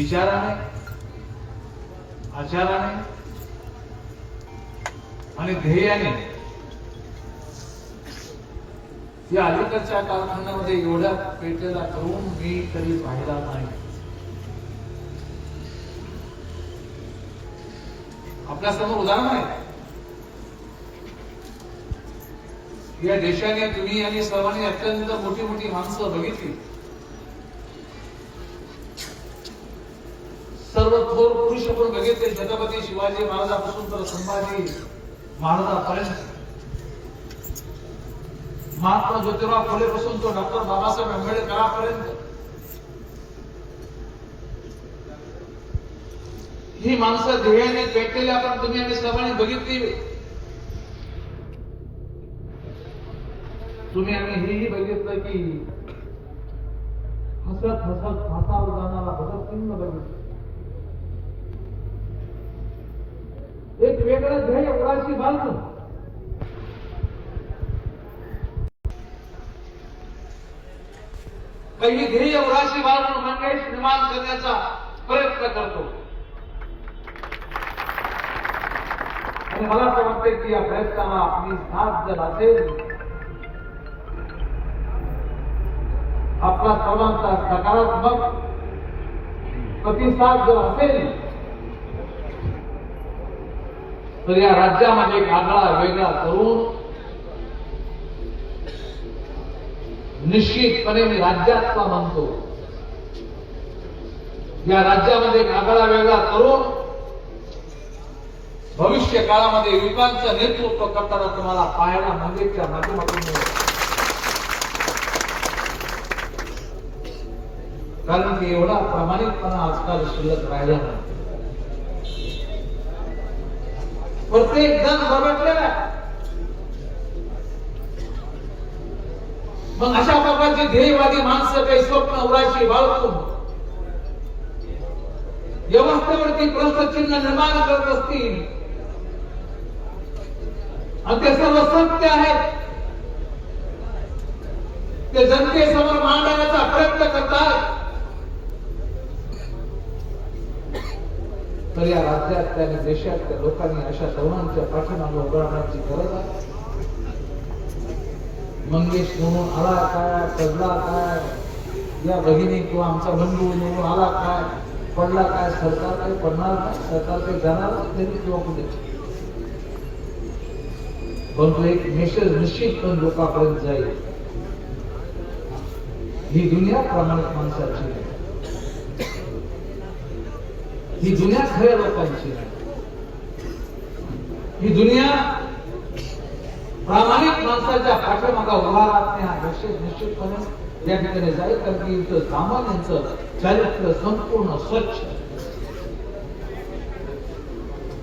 विचाराने आचाराने आणि ध्येयाने या अलीकडच्या कालखंडामध्ये एवढ्या पेटलेला करून मी तरी पाहिला नाही. आपल्यासमोर उदाहरण आहे. या देशाने तुम्ही आणि सर्वांनी अत्यंत मोठी मोठी माणसं बघितली. सर्व थोर पुरुष आपण बघितले छत्रपती शिवाजी महाराजापासून तर संभाजी महाराजापर्यंत. महात्मा ज्योतिराव फुले पासून तो डॉक्टर बाबासाहेब आंबेडकरांपर्यंत. ही माणसं ध्येयाने पेटलेली आपण तुम्ही आम्ही सर्वांनी बघितली. तुम्ही आम्ही हेही बघितलं की हसत हसत फासावर जाणारा भगतसिंग बघितलं. एक वेगळं ध्येय उराशी बांधून काही ध्येय उराशी बाळगून मंगेश निर्माण करण्याचा प्रयत्न करतो. आणि मला असं वाटतं की या प्रयत्नाला आपली साथ जर असेल आपला सर्वांचा सकारात्मक प्रतिसाद जर असेल तर या राज्यामध्ये एक आगळा वेगळा तरुण निश्चितपणे मी राज्यातला म्हणतो या राज्यामध्ये एक आगळा वेगळा तरुण भविष्य काळामध्ये युगांचं नेतृत्व करताना तुम्हाला पाहायला मंदिरच्या माध्यमातून कारण की एवढा प्रामाणिकपणा आजकाल शिल्लक राहिला नाही. प्रत्येक जण बरबटलेला आहे. मग अशा प्रकारची ध्येयवादी माणसं काही स्वप्न उराशी बाळगून व्यवस्थेवरती प्रश्नचिन्ह निर्माण करत असतील. आणि ते सर्व सत्य आहेत ते जनतेसमोर मांडण्याचा प्रयत्न करतात. तर या राज्यात आणि देशातल्या लोकांनी अशा तरुणांच्या पाठीमागे उभारण्याची गरज आहे. मंगेश म्हणून आला काय? पडला काय? या भगिनी किंवा आमचा बंधू म्हणून आला काय? पडला काय? सरकार काही पडणार नाही सरकार काही जाणार नाही किंवा कुठे? परंतु एक मेसेज निश्चित पण लोकांपर्यंत जाईल. ही दुनिया प्रामाणिक माणसाची आहे. ही दुनिया खऱ्या लोकांची आहे. ही दुनिया प्रामाणिक माणसाच्या पाठीमागा उभा राहत हा मेसेज निश्चितपणे या ठिकाणी जाईल कारण की इथं सामान्यांचं चारित्र्य संपूर्ण स्वच्छ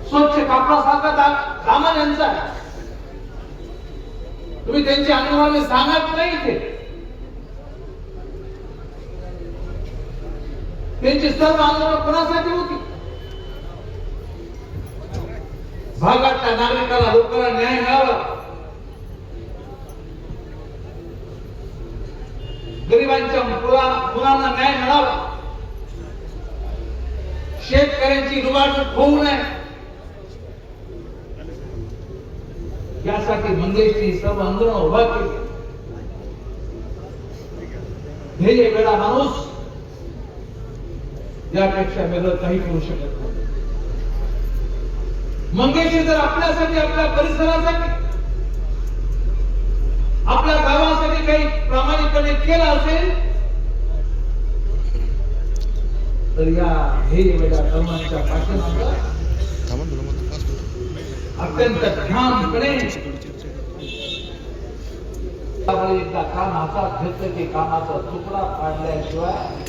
स्वच्छ कापडासारखा दा- सामान्यांचं तुम्ही त्यांची अनुभावी सांगत नाही ते त्यांची सर्व आंदोलन कोणासाठी होती? भागातल्या नागरिकाला लोकांना न्याय मिळावा. गरिबांच्या मुलांना न्याय मिळावा. शेतकऱ्यांची रुबाटूक होऊ नये. यासाठी मंगेशनी सर्व आंदोलन उभा केली. ध्येय वेळा माणूस यापेक्षा वेगळं काही करू शकत नाही. मंगेशने जर आपल्यासाठी आपल्या परिसरासाठी आपल्या गावासाठी काही प्रामाणिकपणे केलं असेल तर या हे वेळा तरुणांच्या पाठीमागं अत्यंत ठामपणे एकदा काम हातात घेतलं की कामाचा तुकडा पाडल्याशिवाय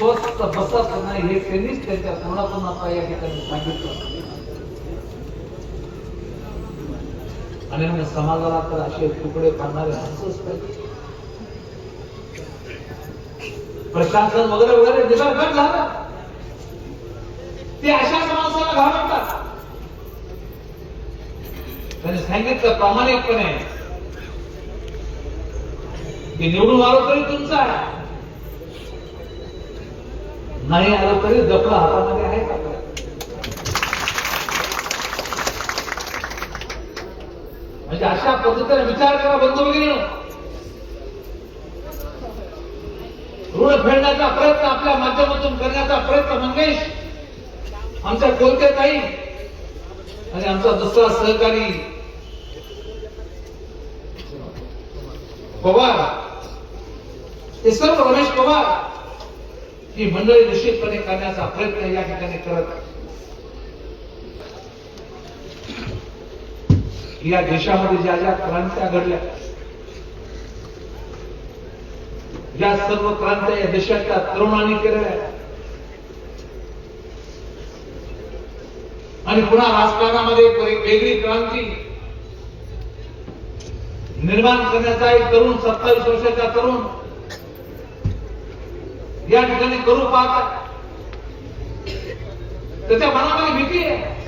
स्वस्त बसत नाही हे त्यांनीच त्यांच्या तोंडातून आता या ठिकाणी सांगितलं. आणि मग समाजाला तर असे तुकडे पाडणारे हसच पाहिजे प्रशासन वगैरे वगैरे निसर्गट झालं. ते अशा माणसाला घाबरतात. त्यांनी सांगितलं प्रामाणिकपणे की निवडून आलो तरी तुमचा नाही आलं तरी जपलं हातामध्ये आहे का? म्हणजे अशा पद्धतीने विचार करा बंधू वगैरे. ऋण फेडण्याचा प्रयत्न आपल्या माध्यमातून करण्याचा प्रयत्न मंगेश. आमच्या कोणत्या ताई आणि आमचा दुसरा सहकारी. पवार. हे सर्व रमेश पवार. ही मंडळी निश्चितपणे करण्याचा प्रयत्न या ठिकाणी करत आहे. या देशामध्ये ज्या ज्या क्रांत्या घडल्या या सर्व क्रांत्या या देशाच्या तरुणांनी केलेल्या आणि पुन्हा राजकारणामध्ये वेगळी क्रांती निर्माण करण्याचा एक तरुण सत्तावीस वर्षाचा तरुण या ठिकाणी करू पाहता. त्याच्या मनामध्ये भीती आहे.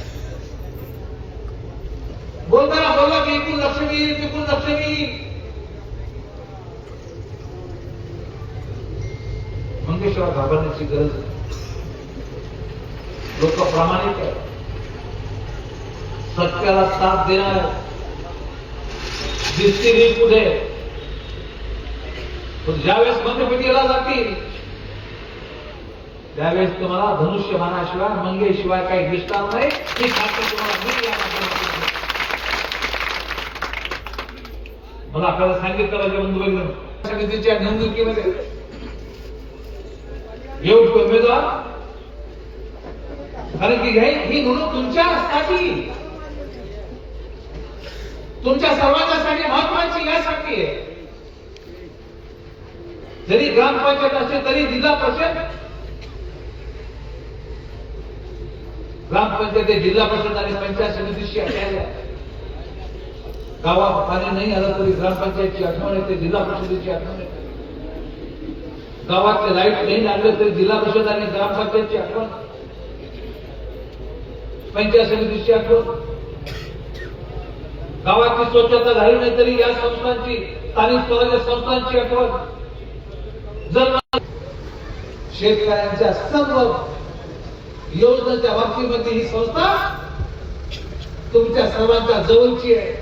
बोलताना बोलला की इकडून लक्ष घेईल तिकडून लक्ष घेईल मंगेश्वर घाबरण्याची गरज लोक प्रामाणिक आहे सत्याला साथ देणार दिसतील कुठे पण ज्यावेळेस मंत्रपेटीला जातील त्यावेळेस तुम्हाला धनुष्य मानाशिवाय मंगेशिवाय काही दिसणार नाही. ही. मला आपल्याला सांगितलं पाहिजे बंधू समितीच्या निवडणुकीमध्ये योग्य उमेदवार? कारण की हे- ही निवडणूक तुमच्यासाठी तुमच्या सर्वांच्यासाठी महत्वाची यासाठी आहे. जरी ग्रामपंचायत असेल तरी जिल्हा परिषद ग्रामपंचायत जिल्हा परिषद आणि पंचायत समितीशी अटायला गावात पाणी नाही आलं तरी ग्रामपंचायतची आठवण येते जिल्हा परिषदेची आठवण येते. गावातले लाइट नाही लागलं तरी जिल्हा परिषद आणि ग्रामपंचायतची आठवण. पंचायत समितीची आठवण. गावाची स्वच्छता झाली नाही तरी या संस्थांची स्थानिक स्वराज्य संस्थांची आठवण. जर शेतकऱ्यांच्या सर्व योजनेच्या बाबतीमध्ये ही संस्था तुमच्या सर्वांच्या जवळची आहे.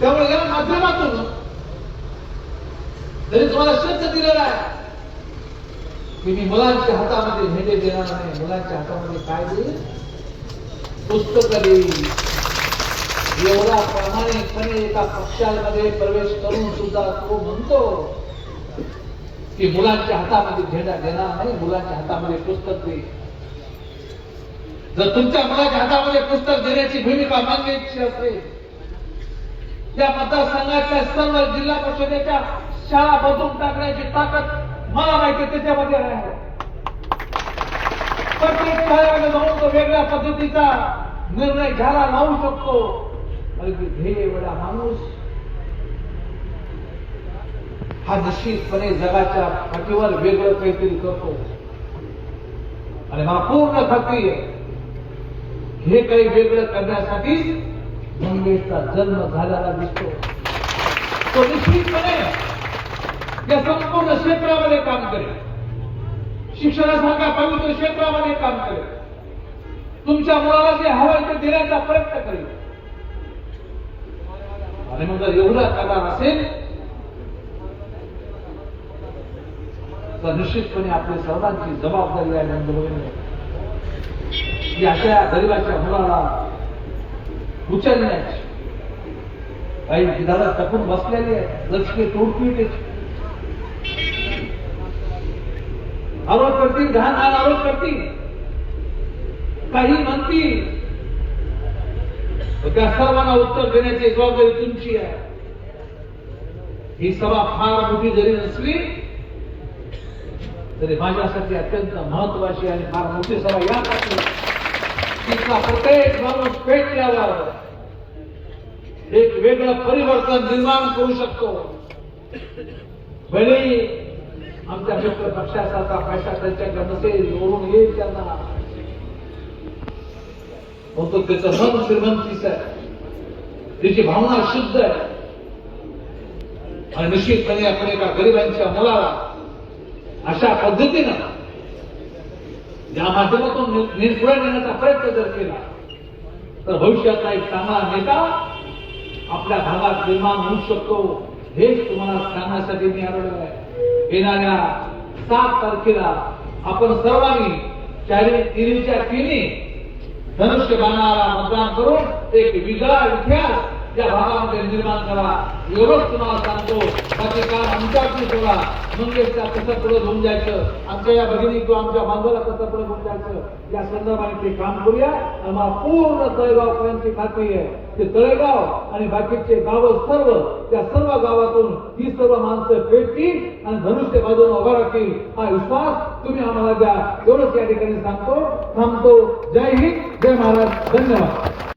त्यामुळे या माध्यमातून जरी तुम्हाला शब्द दिलेला आहे की मी मुलांच्या हातामध्ये भेटे देणार नाही. मुलांच्या हातामध्ये काय देईल? पुस्तक देईल. एवढा प्रामाणिकपणे एका पक्षामध्ये प्रवेश करून सुद्धा तो म्हणतो की मुलांच्या हातामध्ये झेंडा देणार नाही मुलांच्या हातामध्ये पुस्तक दे. जर तुमच्या मुलाच्या हातामध्ये पुस्तक देण्याची भूमिका मागण्याची असेल त्या मतदारसंघाच्या सर्व जिल्हा परिषदेच्या शाळा बदलून टाकण्याची ताकद मला माहिती त्याच्यामध्ये आहे. प्रत्येक शाळेमध्ये जाऊन तो वेगळ्या पद्धतीचा निर्णय घ्यायला लावू शकतो. अगदी ध्येय वेळा माणूस हा निश्चितपणे जगाच्या पाठीवर वेगळं काहीतरी करतो. आणि हा पूर्ण खात्री आहे. हे काही वेगळं करण्यासाठी मंगेशचा जन्म झालेला दिसतो. तो निश्चितपणे या संपूर्ण क्षेत्रामध्ये काम करेल. शिक्षणासारख्या पवित्र क्षेत्रामध्ये काम करेल. तुमच्या मुलाला जे हवं ते देण्याचा प्रयत्न करेल. आणि मग जर एवढा करणार असेल तर निश्चितपणे आपली सर्वांची जबाबदारी आहे बंधू की अशा गरिबाच्या मुलाला उचलण्याची. काही दादा टपून बसलेले आहे लचके तोडपीट आरोप करतील घाण घाण आरोप करतील. काही म्हणतील. त्या सर्वांना उत्तर देण्याची जबाबदारी तुमची आहे. ही सभा फार मोठी जरी नसली तरी माझ्यासाठी अत्यंत महत्वाची आणि फार मोठी सभा यासाठी तिथला प्रत्येक माणूस पेटल्यावर एक वेगळं परिवर्तन निर्माण करू शकतो. भले आमच्या मित्र पक्षाचा पैसा त्यांच्याकडे नसेल ओढून येईल त्यांना. म्हणतो त्याचं मन श्रीमंतीच आहे त्याची भावना शुद्ध आहे. आणि निश्चितपणे आपण एका गरिबांच्या मुलाला अशा पद्धतीनं ज्या माध्यमातून नि- नेण्याचा प्रयत्न जर केला तर भविष्यातला एक चांगला नेता आपल्या भागात निर्माण होऊ शकतो. हेच तुम्हाला सांगण्यासाठी मी आलेलो आहे. येणाऱ्या सात तारखेला आपण सर्वांनी चारी तिन्हीच्या तिन्ही धनुष्य बाणाला मतदान करून एक वेगळा इतिहास त्या भागामध्ये निर्माण करा. एवढंच तुम्हाला सांगतो. बाकी काम आमच्याकडे सोडा. मंगेशला कसं पुढे घेऊन जायचं. आमच्या या भगिनी किंवा आमच्या बांधवाला कसं पुढे घेऊन जायचं. या संदर्भाने ते काम करूया. आणि मला पूर्ण तळेगावकरांची खात्री आहे. ते तळेगाव आणि बाकीचे गाव सर्व त्या सर्व गावातून ही सर्व माणसं भेटतील आणि धनुष्य बाजून उभा राहतील. हा विश्वास तुम्ही आम्हाला द्या. एवढंच या ठिकाणी सांगतो. थांबतो. जय हिंद. जय महाराज. धन्यवाद.